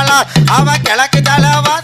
விட்டாளா கிழக்கு தலைவா